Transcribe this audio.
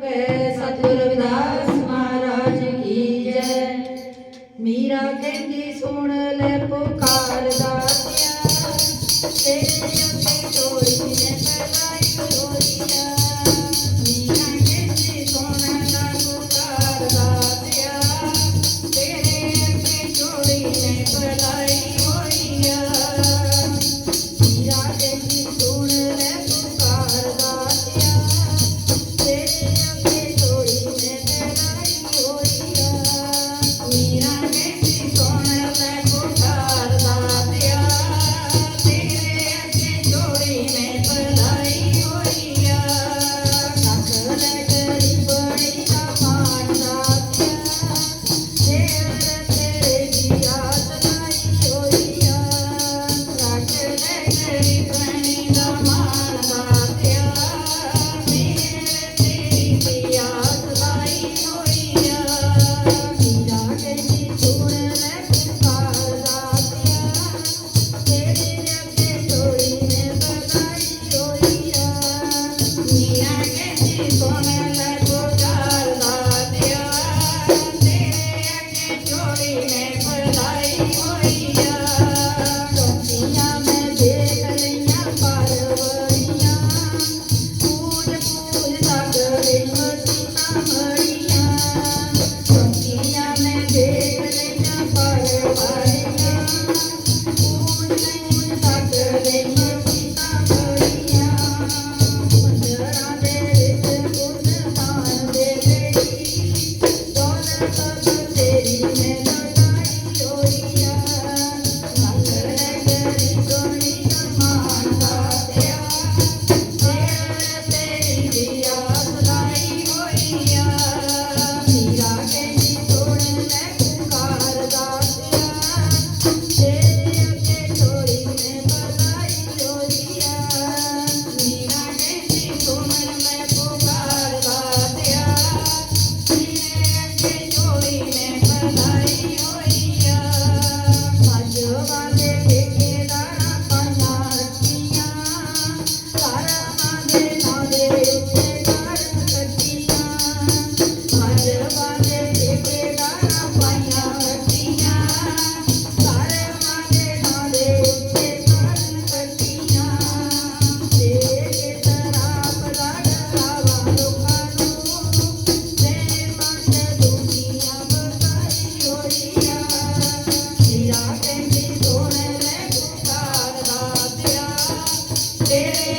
ਕਹੇ ਸਤਿਗੁਰ ਰਵਿਦਾਸ ਮਹਾਰਾਜ ਕੀ ਜੈ। ਮੀਰਾ ਕਹਿੰਦੀ, ਸੁਣ ਲੈ ਪੁਕਾਰ ਦਾਤਿਆ। ਤੇਰੇ ਉੱਤੇ ਚੋਰੀ ਨੇ ਪੜਾਈ ਹੋਈਆ Yeah.